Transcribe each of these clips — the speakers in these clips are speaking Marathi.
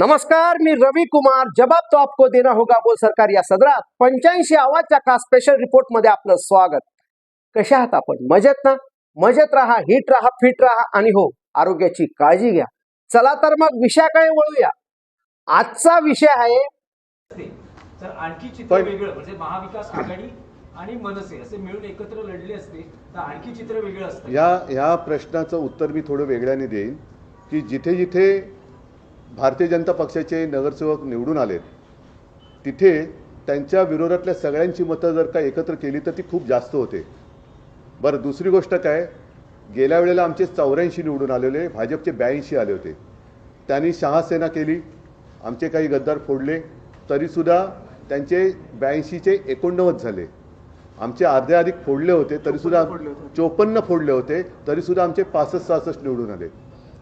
नमस्कार मी रवी कुमार. जवाब तो आपको देना होगा बोल सरकार या सदरात पंच्याऐंशी आवाजच्या का स्पेशल रिपोर्टमध्ये आपलं स्वागत. कशा आहात आपण? मजेत ना? मजेत राहा हिट राहा फिट राहा आणि हो आरोग्याची काळजी घ्या. चला तर मग विषयाकडे वळूया. आजचा विषय आहे तर आणखी चित्र वेगळं म्हणजे महाविकास आघाडी आणि मनसे असे मिळून एकत्र लढले असते तर आणखी चित्र वेगळं असतं. या ह्या प्रश्नाचं उत्तर मी थोडं वेगळ्याने देईन की जिथे जिथे भारतीय जनता पक्षाचे नगरसेवक निवडून आलेत. तिथे त्यांच्या विरोधातल्या सगळ्यांची मतं जर का एकत्र केली तर ती खूप जास्त होते. बरं दुसरी गोष्ट काय? गेल्या वेळेला आमचे चौऱ्याऐंशी निवडून आलेले भाजपचे ब्याऐंशी आले होते. त्यांनी शहासेना केली आमचे काही गद्दार फोडले तरीसुद्धा त्यांचे ब्याऐंशीचे एकोणनव्वद झाले. आमचे अर्धे अधिक फोडले होते तरीसुद्धा चोपन्न फोडले होते. तरीसुद्धा आमचे पासष्ट सहासष्ट निवडून आले.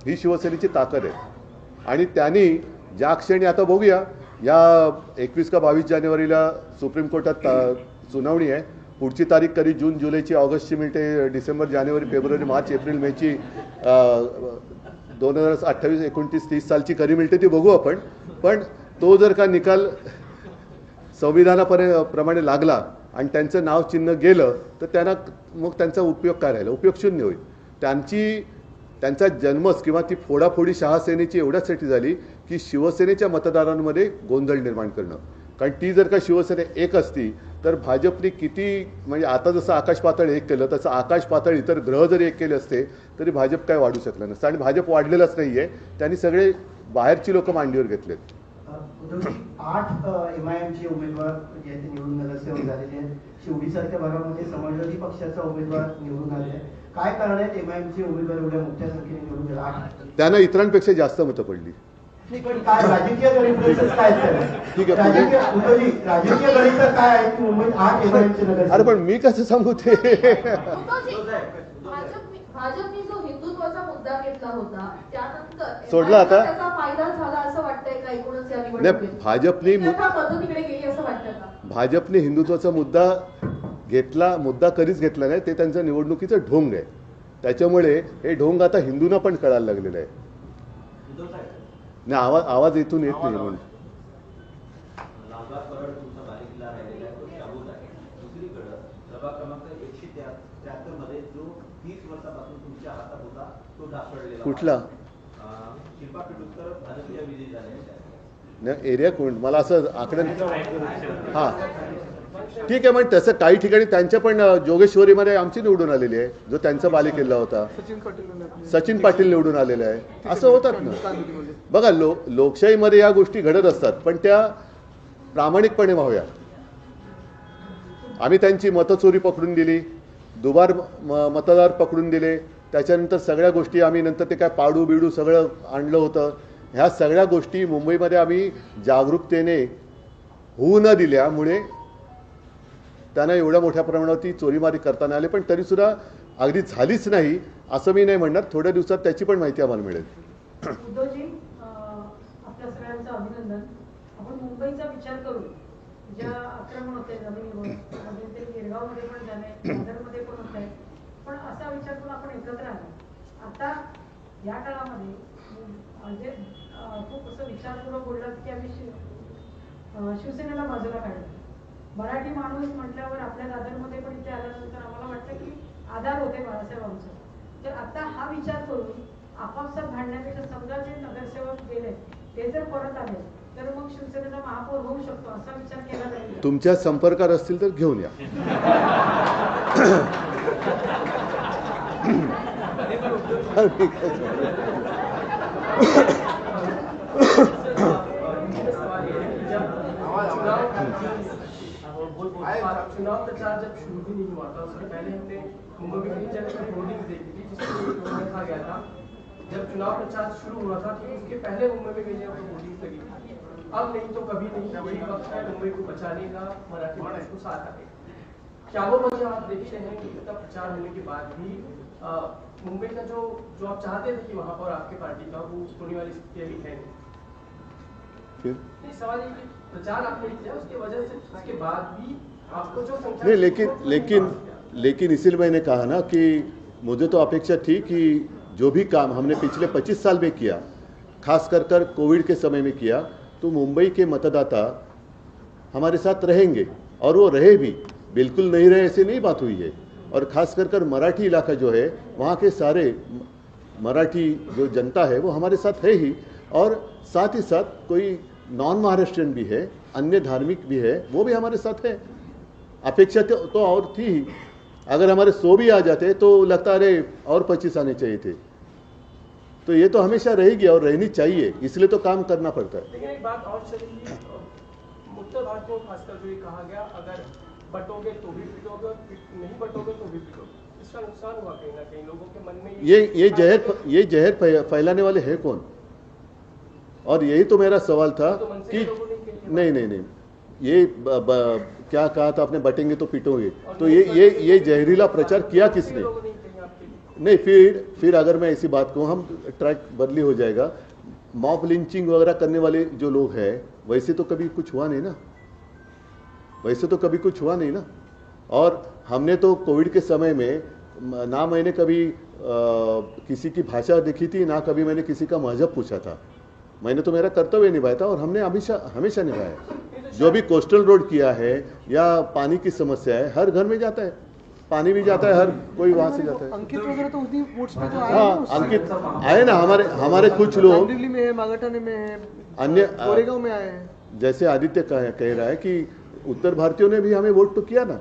ही शिवसेनेची ताकद आहे. आणि त्यांनी ज्या क्षणी आता बघूया या एकवीस का बावीस जानेवारीला सुप्रीम कोर्टात सुनावणी आहे. पुढची तारीख कधी? जून जुलैची ऑगस्टची मिळते डिसेंबर जानेवारी फेब्रुवारी मार्च एप्रिल मेची दोन हजार अठ्ठावीस एकोणतीस तीस सालची कधी मिळते ती बघू आपण. पण तो जर का निकाल संविधानापर्यंत प्रमाणे लागला आणि त्यांचं नाव चिन्ह गेलं तर त्यांना मग त्यांचा उपयोग काय राहिला? उपयोग शून्य होईल. त्यांची त्यांचा जन्मच किंवा ती फोडाफोडी शहासेनेची एवढ्यासाठी झाली की शिवसेनेच्या मतदारांमध्ये गोंधळ निर्माण करणं. कारण ती जर का शिवसेना एक असती तर भाजपने किती म्हणजे आता जसं आकाश पातळ एक केलं तसं आकाश पातळ इतर ग्रह जरी एक केले असते तरी भाजप काय वाढू शकलं नसतं. आणि भाजप वाढलेलंच नाही आहे त्यांनी सगळे बाहेरची लोक मांडीवर घेतलेत. आठ एम आय एमचे उमेदवार जे आहेत निवडून नगरसेवक झालेले आहेत. शिवडीसारख्या भागामध्ये समाजवादी पक्षाचा उमेदवार निवडून आले काय कारण आहेत एम आय एमचे उमेदवार एवढ्या मोठ्या संख्येने निवडून त्यांना इतरांपेक्षा जास्त मतं पडली. नाही, पण काय राजकीय गणित काय आहेत त्याला? ठीक आहे, पुढे. राजकीय उद्धवजी राजकीय गणित काय आहे? की मुंबईत आठ एम आय एमचे अरे पण मी कसं सांगू ते? भाजपने भाजपने जो हिंदुत्वाचा मुद्दा घेतला होता त्यानंतर सोडला आता? त्याचा फायदा झाला असं वाटतंय का? एकूणच या नाही निवडणुकीत? भाजपने भाजपने हिंदुत्वाचा मुद्दा घेतला मुद्दा कधीच घेतला नाही ते त्यांचं निवडणुकीचं ढोंग आहे. त्याच्यामुळे हे ढोंग आता हिंदूंना पण कळायला लागलेलं आहे. नाही आवाज आवाज इथून येत नाही म्हणून. कुठला? एरिया कोण? मला असं आकडे हां. ठीक आहे मग तसं काही ठिकाणी त्यांच्या पण जोगेश्वरीमध्ये आमची निवडून आलेली आहे जो त्यांचा बालेकिल्ला होता. सचिन पाटील निवडून आलेले. आहे. असं होतात ना. बघा लो लोकशाहीमध्ये या गोष्टी घडत असतात पण त्या प्रामाणिकपणे व्हाव्या. आम्ही त्यांची मतचोरी पकडून दिली दुबार मतदार पकडून दिले. त्याच्यानंतर सगळ्या गोष्टी आम्ही नंतर ते काय पाडू बिडू सगळं आणलं होतं. ह्या सगळ्या गोष्टी मुंबईमध्ये आम्ही जागरूकतेने होऊ न दिल्यामुळे त्यांना एवढ्या मोठ्या प्रमाणावरती चोरीमारी करताना आले पण तरीसुद्धा अगदी झालीच नाही असं मी नाही म्हणणार. थोड्या दिवसात त्याची पण माहिती आम्हाला मिळेल. अभिनंदन. आपण मुंबईचा विचार करू. ज्या आक्रमण होते गिरगावमध्ये पण झाले दादरमध्ये पण होत. आहे पण असा विचार करून आपण एकत्र आलो. आता या काळामध्ये म्हणजे खूप असं विचारपूर्वक की आम्ही शिवसेनेला बाजूला काढलं. मराठी माणूस म्हटल्यावर आपल्या दादरमध्ये पण इथे आल्यानंतर आम्हाला वाटतं की आधार होते बाळासाहेब आमचं तर आता हा विचार करून आपापसात भांडण्यापेक्षा समजा जे नगरसेवक गेले ते जर परत आले तर मग शिवसेनेचा महापौर होऊ शकतो असा विचार केला जाईल. तुमच्या संपर्कात असतील तर घेऊन या. चुनाव प्रचार जब शुरू भी नहीं हुआ था उसके पहले हमने मुंबई में जगह पर होर्डिंग देखी थी जिसमें कहा गया था। जब चुनाव प्रचार शुरू हुआ था तो उसके पहले मुंबई में कई जगह पर होर्डिंग लगी थी। अब नहीं तो कभी नहीं यही वक्त है मुंबई को बचाने का मराठी मानस को साथ आने क्या वो वजह आप देखते हैं कि इतना प्रचार होने के बाद भी मुंबई का जो जो आप चाहते थे कि वहाँ पर आपके पार्टी का वो होने वाली स्थिति अभी है नहीं? सवाल ये कि प्रचार आपने किया उसके वजह से उसके बाद भी नहीं, लेकिन लेकिन लेकिन इसीलिए मैंने कहा ना कि मुझे तो अपेक्षा थी कि जो भी काम हमने पिछले 25 साल में किया, खास कर कर कोविड के समय में किया तो मुंबई के मतदाता हमारे साथ रहेंगे और वो रहे भी। बिल्कुल नहीं रहे, ऐसे नहीं बात हुई है। और खास कर कर मराठी इलाका जो है, वहाँ के सारे मराठी जो जनता है, वो हमारे साथ है ही। और साथ ही साथ कोई नॉन महाराष्ट्रियन भी है, अन्य धार्मिक भी है, वो भी हमारे साथ है। अपेक्षा तो, तो और थी ही। अगर हमारे सौ भी आ जाते तो लगता अरे और पच्चीस आने चाहिए थे। तो ये तो हमेशा रहेगी और रहनी चाहिए इसलिए तो काम करना पड़ता है। लेकिन एक बात और उत्तर भारत में खासकर जो ये कहा गया अगर बटोगे तो भी पिटोगे नहीं बटोगे तो भी पिटोगे। इसका नुकसान हुआ कहीं ना कहीं लोगों के मन में ये ये जहर ये जहर फैलाने वाले हैं कौन? और यही तो मेरा सवाल था तो कि के। नहीं नहीं नहीं। ये ब, ब, क्या कहा था आपने? बटेंगे तो पिटोगे। तो ये ये ये जहरीला प्रचार किया किसने? नहीं फिर फिर अगर मैं ऐसी बात कहूँ हम ट्रैक बदली हो जाएगा। मॉप लिंचिंग वगैरह करने वाले जो लोग हैं वैसे तो कभी कुछ हुआ नहीं ना। वैसे तो कभी कुछ हुआ नहीं ना। और हमने तो कोविड के समय में ना मैंने कभी अ, किसी की भाषा देखी थी ना कभी मैंने किसी का मज़हब पूछा था। मैंने तो मेरा कर्तव्य निभाया था और हमने हमेशा हमेशा निभाया जो भी कोस्टल रोड किया है या पानी की समस्या है हर घर में जाता है। पानी भी जाता है हर कोई वहाँ से जाता है। अंकित वगैरह तो उसी वोट्स पे तो आए हाँ अंकित आए ना हमारे हमारे कुछ लोग। दिल्ली में है मागाठाणे में है अन्य गोरेगांव में आए हैं। जैसे आदित्य कह, कह रहा है कि उत्तर भारतीयों ने भी हमें वोट तो किया ना।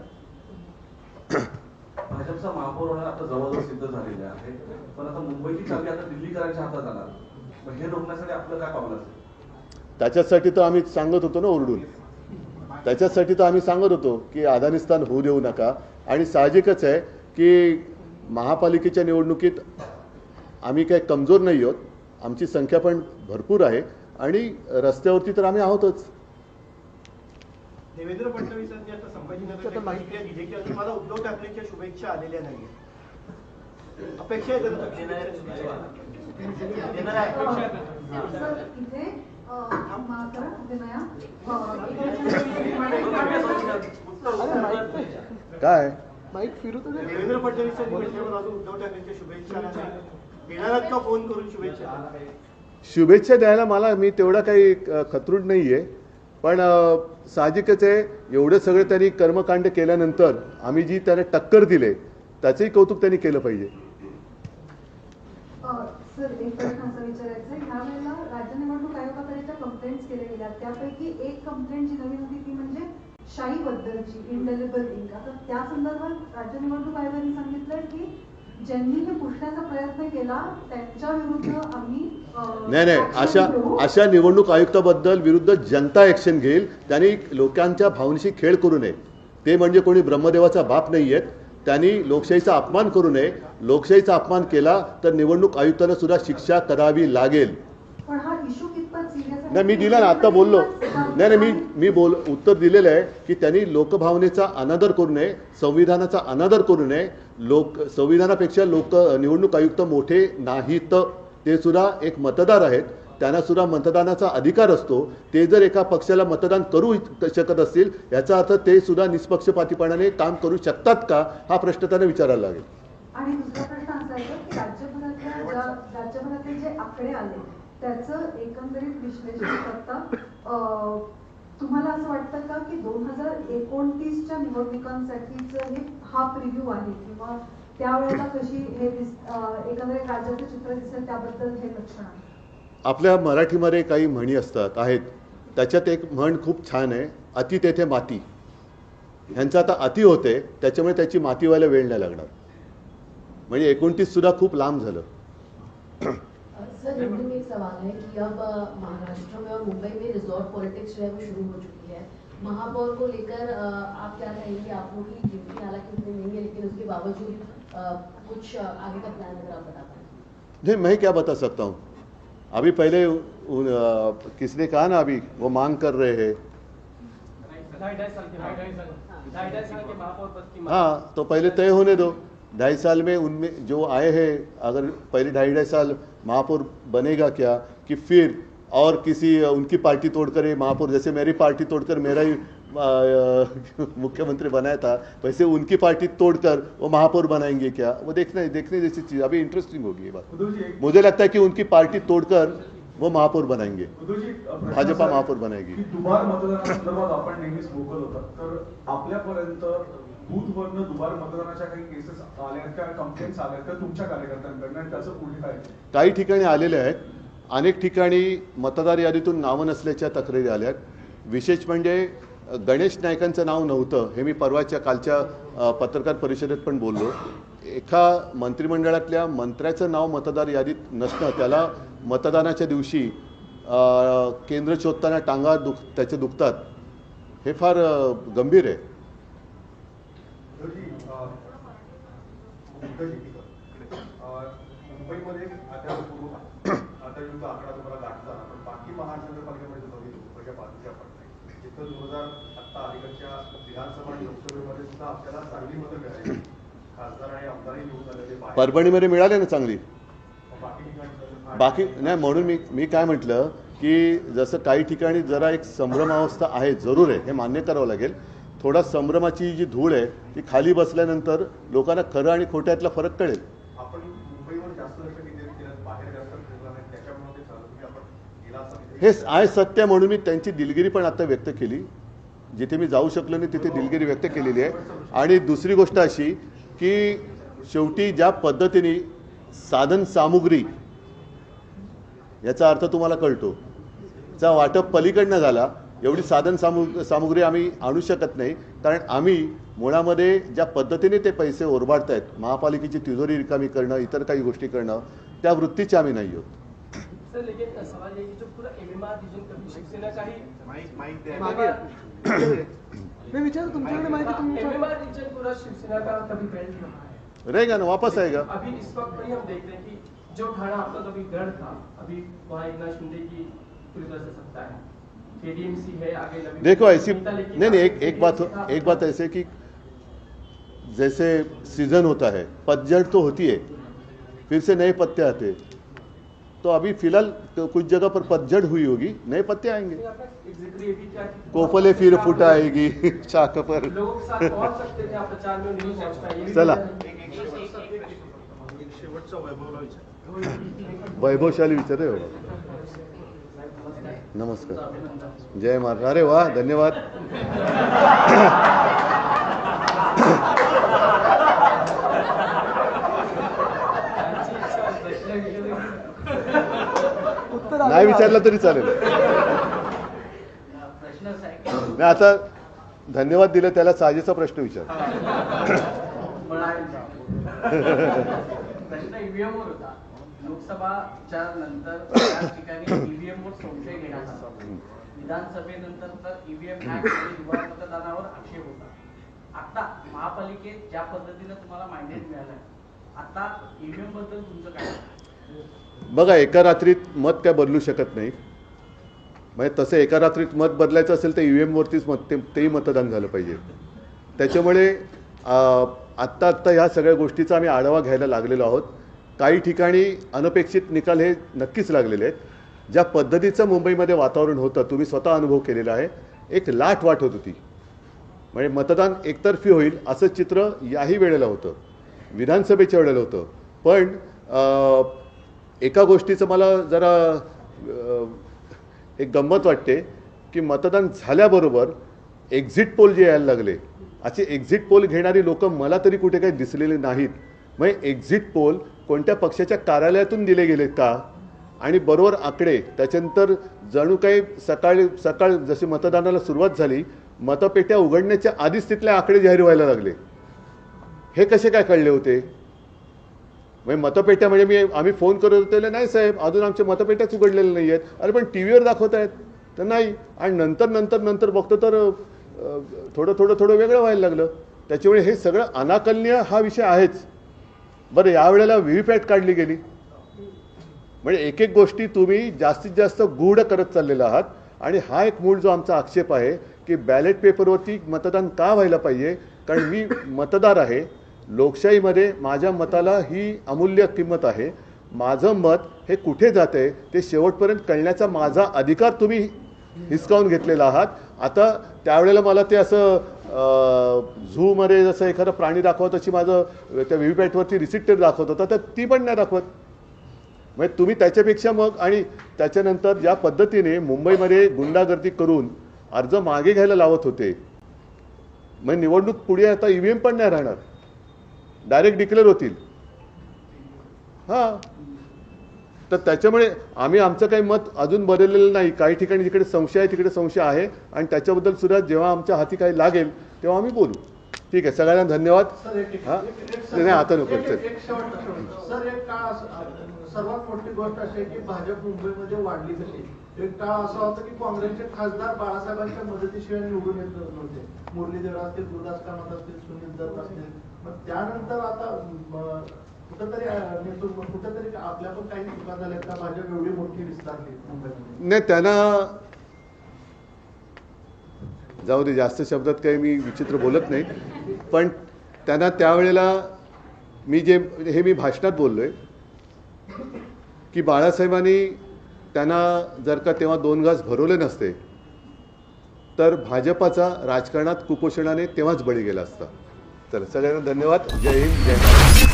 भाजपचा महापौर आता जवळजवळ सिद्ध झालेले आहे. पण आता मुंबईची चावी आता दिल्लीकरांच्या हातात जाणार मग हे रोखण्यासाठी आपलं काय पावलं असेल? त्याच्यासाठी तर आम्ही सांगत होतो ना ओरडून. त्याच्यासाठी तर आम्ही सांगत होतो की अफगाणिस्तान होऊ देऊ नका. आणि साहजिकच आहे की महापालिकेच्या निवडणुकीत आम्ही काही कमजोर नाही आहोत. आमची संख्या पण भरपूर आहे. आणि रस्त्यावरती तर आम्ही आहोतच. देवेंद्र फडणवीसांनी आता संभाजीनगर प्रतिक्रिया दिली की अजून मला उद्धव ठाकरेंच्या शुभेच्छा आलेल्या नाही अपेक्षा आहे त्यांना काय? माईक फिरू. देवेंद्र उद्धव ठाकरेंच्या शुभेच्छा आल्या नाही. देणार का फोन करून शुभेच्छा. शुभेच्छा द्यायला मला मी तेवढा काही खतरूड नाही आहे पण साहजिकच आहे एवढं सगळं त्यांनी कर्मकांड केल्यानंतर आम्ही जी त्याला टक्कर दिले त्याचंही कौतुक त्यांनी केलं पाहिजे. सर एक प्रश्न असा विचारायचा आहे. ह्या वेळेला राज्य निवडणूक आयोगाकडे कंप्लेंट्स केल्या गेल्या. त्यापैकी एक कंप्लेंट जी नवीन होती ती म्हणजे शाही बद्दलची इंडेलिबल इंक आता त्या संदर्भात राज्य निवडणूक आयोगाने सांगितलंय की ज्यांनी हे पुसण्याचा प्रयत्न केला त्यांच्या विरुद्ध आम्ही नाही नाही. अशा. अशा निवडणूक आयुक्ताबद्दल विरुद्ध जनता ऍक्शन घेईल. त्यांनी लोकांच्या भावनेशी खेळ करू नये. ते म्हणजे कोणी ब्रह्मदेवाचा बाप नाही आहेत त्यांनी लोकशाहीचा अपमान करू नये. लोकशाहीचा अपमान केला तर निवडणूक आयुक्तांना सुद्धा शिक्षा करावी लागेल. नाही मी दिला ना आता बोललो. नाही नाही मी मी बोल उत्तर दिलेलं आहे की त्यांनी लोकभावनेचा अनादर करू नये संविधानाचा अनादर करू नये. लोक संविधानापेक्षा लोक निवडणूक आयुक्त मोठे नाहीत. ते सुद्धा एक मतदार आहेत. त्यांना सुद्धा मतदानाचा अधिकार असतो. ते जर एका पक्षाला मतदान करू शकत असतील याचा अर्थ ते सुद्धा निष्पक्षपातीपणाने काम करू शकतात का? हा प्रश्न त्यांना विचारायला लागेल. आणि दुसरा प्रश्न असा आहे की राज्यभरातल्या राज्यभरातले जे आकडे आले त्याचं एकंदरीत विश्लेषण करता तुम्हाला असं वाटतं का की दोन हजार एकोणतीसच्या निवडणुकांसाठीचं हे हा प्रिव्ह्यू आहे? किंवा त्यावेळेला कशी हे एकंदरीत राज्याचं चित्र दिसेल त्याबद्दल हे लक्षण आहे. आपल्या मराठीमध्ये काही म्हणी असतात आहेत. त्याच्यात एक म्हण खूप छान आहे अति तेथे माती. ह्यांचं आता अति होते त्याच्यामुळे त्याची माती व्हायला वेळ नाही लागणार. म्हणजे एकोणतीस सुद्धा खूप लांब झालं. सर हिंदी में एक सवाल है कि अब अ, महाराष्ट्र में और मुंबई में रिजॉर्ट पॉलिटिक्स जो है वो शुरू हो चुकी है। महापौर को लेकर अ, आप क्या कहेंगे आप लोग की ड्यूटी हालांकि उतनी नहीं है लेकिन उसके बावजूद अ, कुछ अ, आगे का प्लान अगर आप बता पाए। नहीं मैं क्या बता सकता हूँ? अभी पहले उन, अ, किसने कहा ना अभी वो मांग कर रहे हैं। हाँ तो पहले तय होने दो। ढाई साल में उनमें जो आए हैं अगर पहले ढाई ढाई साल महापौर बनेगा क्या कि फिर और किसी उनकी पार्टी तोड़कर ये महापौर जैसे मेरी पार्टी तोड़कर मेरा ही मुख्यमंत्री बनाया था वैसे उनकी पार्टी तोड़कर वो महापौर बनाएंगे क्या? वो देखना देखने जैसी चीज़ अभी इंटरेस्टिंग होगी ये बात। मुझे लगता है कि उनकी पार्टी तोड़कर वो महापौर बनाएंगे। भाजपा महापौर बनाएगी। की दुबार मतदानासंदर्भात आपण नेहमीच भोकल होतात. तर आपल्यापर्यंत बूथवरनं दुबार मतदानाच्या काही केसेस आल्या आहेत किंवा कंप्लेंट्स आल्या आहेत त्या तुमच्या कार्यकर्त्यांकडनं? आणि त्याचं पुढे काय? काही ठिकाणी आलेले आहेत. अनेक ठिकाणी मतदार यादीतून नावं नसल्याच्या तक्रारी आल्या आहेत. विशेष म्हणजे गणेश नायकांचं नाव नव्हतं हे मी परवाच्या कालच्या पत्रकार परिषदेत पण बोललो. एका मंत्रिमंडळातल्या मंत्र्याचं नाव मतदार यादीत नसणं त्याला मतदानाच्या दिवशी केंद्र शोधताना टांगा दुख त्याचे दुखतात हे फार गंभीर आहे. मुंबईमध्ये अद्याप आता युक्त आकडा तुम्हाला गाठला पण बाकी महानगरपालिकेमध्ये जो नवीन मुंबईच्या बाजूच्या जिथं दोन हजार आत्ता अलीकडच्या विधानसभा आणि लोकसभेमध्ये सुद्धा आपल्याला चांगली मतं मिळाली. खासदार आणि आमदारही निवडून आलेले बाहेर. परभणीमध्ये मिळाले ना चांगली? बाकी नाही म्हणून मी मी काय म्हटलं की जसं काही ठिकाणी जरा एक संभ्रमावस्था आहे जरूर आहे हे मान्य करावं लागेल. थोडा संभ्रमाची जी धूळ आहे ती खाली बसल्यानंतर लोकांना खरं आणि खोट्यातला फरक कळेल. आपण मुंबईवर जास्त लक्ष केंद्रित केलं बाहेर जास्त फिरला नाही त्याच्यामुळे ते झालं तुम्ही आपण गेला असता तिथे हे आहे सत्य म्हणून मी त्यांची दिलगिरी पण आता व्यक्त केली. जिथे मी जाऊ शकलो नाही तिथे दिलगिरी व्यक्त केलेली आहे. आणि दुसरी गोष्ट अशी की शेवटी ज्या पद्धतीने साधन सामुग्री याचा अर्थ तुम्हाला कळतो. चा वाटप पलीकडनं झाला एवढी साधन सामु सामुग्री आम्ही आणू शकत नाही. कारण आम्ही मुळामध्ये ज्या पद्धतीने ते पैसे ओरबाडत आहेत महापालिकेची तिजोरी रिकामी करणं इतर काही गोष्टी करणं त्या वृत्तीचे आम्ही नाही आहोत. सर लेकिन सवाल ये कि जो पूरा एमएमआर रीजन कभी शिवसेना का ही मागे। मी विचार तुमच्याकडे माहिती तुमच्या एमएमआर रीजन पूरा शिवसेना का कभी रहा है। रहेगा ना वापस आएगा। अभी इस वक्त पर हम देख रहे हैं कि जो ठाणा आपका कभी गढ़ था अभी वहाँ एक नाथ शिंदे की पूरी तरह से सत्ता है। केडीएमसी है आगे देखो ऐसी नहीं नहीं नहीं एक एक बात एक बात ऐसे कि जैसे सीज़न होता है पतझड़ तो होती है फिर से नए पत्ते आते हैं। तो अभी फिलहाल तो कुछ जगह पर पतझड़ हुई होगी नए पत्ते आएंगे। आपने एक जिक्र ये भी किया कि कोपले फिर फुट आएगी शाख पर। लोगों के साथ पहुंच सकते थे आप प्रचार में नहीं पहुंच पाए ये भी चला. शेवटचा वैभवला विचार वैभवशाली विचार आहे बाबा. नमस्कार। जय महाराज अरे वा धन्यवाद। नाही आलं. विचारलं तरी चालेल. नाही आता धन्यवाद दिले त्याला साजेचा प्रश्न विचार. प्रश्न ईव्हीएम वर होता. लोकसभाच्या नंतर त्याच ठिकाणी ईव्हीएम वर संशय घेण्यात आला. विधानसभेनंतर तर ईव्हीएम ऍक्ट युवा मतदानावर आक्षेप होता. आता महापालिकेत ज्या पद्धतीने तुम्हाला मिळालाय आता ईव्हीएमबद्दल तुमचं काय? बघा एका रात्रीत मत काय बदलू शकत नाही. म्हणजे तसं एका रात्रीत मत बदलायचं असेल तर ई वरतीच मत ते तेही मतदान झालं पाहिजे. त्याच्यामुळे आत्ता आत्ता ह्या सगळ्या गोष्टीचा आम्ही आढावा घ्यायला लागलेलो आहोत. काही ठिकाणी अनपेक्षित निकाल हे नक्कीच लागलेले आहेत. ज्या पद्धतीचं मुंबईमध्ये वातावरण होतं तुम्ही स्वतः अनुभव केलेला आहे. एक लाट वाट होत होती. म्हणजे मतदान एकतर्फी होईल असं चित्र याही वेळेला होतं. विधानसभेच्या वेळेला होतं. पण एका गोष्टीचं मला जरा एक गंमत वाटते की मतदान झाल्याबरोबर एक्झिट पोल जे यायला लागले असे एक्झिट पोल घेणारी लोक मला तरी कुठे काही दिसलेले नाहीत. म्हणजे एक्झिट पोल कोणत्या पक्षाच्या कार्यालयातून दिले गेलेत का? आणि बरोबर आकडे त्याच्यानंतर जणू काही सकाळी सकाळ जशी मतदानाला सुरुवात झाली मतपेट्या उघडण्याच्या आधीच तिथले आकडे जाहीर व्हायला लागले. हे कसे काय कळले होते? म्हणजे मतपेट्या म्हणजे मी आम्ही फोन करत होते नाही साहेब अजून आमच्या मतपेट्याच उघडलेल्या नाही आहेत अरे पण टी व्हीवर दाखवत आहेत. तर नाही. आणि नंतर नंतर नंतर बघतो तर थोडं थोडं थोडं वेगळं व्हायला लागलं. त्याच्यामुळे हे सगळं अनाकलनीय हा विषय आहेच. बरं यावेळेला व्ही व्ही पॅट काढली गेली. म्हणजे एक एक गोष्टी तुम्ही जास्तीत जास्त गूढ करत चाललेला आहात. आणि हा एक मूळ जो आमचा आक्षेप आहे की बॅलेट पेपरवरती मतदान का व्हायला पाहिजे? कारण मी मतदार आहे. लोकशाहीमध्ये माझ्या मताला ही अमूल्य किंमत आहे. माझं मत हे कुठे जाते ते शेवटपर्यंत कळण्याचा माझा अधिकार तुम्ही हिसकावून घेतलेला आहात. आता त्यावेळेला मला ते असं झूमध्ये जसं एखादं प्राणी दाखवत तशी माझं त्या व्ही पॅटवरती रिसिप्टर दाखवत होता तर ती पण नाही दाखवत. म्हणजे तुम्ही त्याच्यापेक्षा मग आणि त्याच्यानंतर ज्या पद्धतीने मुंबईमध्ये गुंडागर्दी करून अर्ज मागे घ्यायला लावत होते मग निवडणूक पुढे आता इ व्ही एम पण नाही राहणार. डायरेक्ट डिक्लेअर होतील. हां. तर त्याच्यामुळे आम्ही आमचं काही मत अजून बदललेलं नाही. काही ठिकाणी जिकडे संशय आहे तिकडे संशय आहे. आणि त्याच्याबद्दल सुद्धा जेव्हा आमच्या हाती काही लागेल तेव्हा आम्ही बोलू. ठीक आहे. सगळ्यांना धन्यवाद. हां? नाही आता नको. सर सर्वात मोठी गोष्ट अशी आहे की भाजप मुंबईमध्ये वाढली कशी? एक काळ असा होता की काँग्रेसचे खासदार बाळासाहेबांच्या मदतीशिवाय निवडून येत नव्हते. मुरलीधर असतील गुरुदास कामत असतील सुनील दत्त असतील मग त्यानंतर आता नाही त्यांना जाऊ दे जास्त शब्दात काही मी विचित्र बोलत नाही. पण त्यांना त्यावेळेला मी जे हे मी भाषणात बोललोय की बाळासाहेबांनी त्यांना जर का तेव्हा दोन घास भरवले नसते तर भाजपाचा राजकारणात कुपोषणाने तेव्हाच बळी गेला असता. चला सगळ्यांना धन्यवाद. जय हिंद जय महाराष्ट्र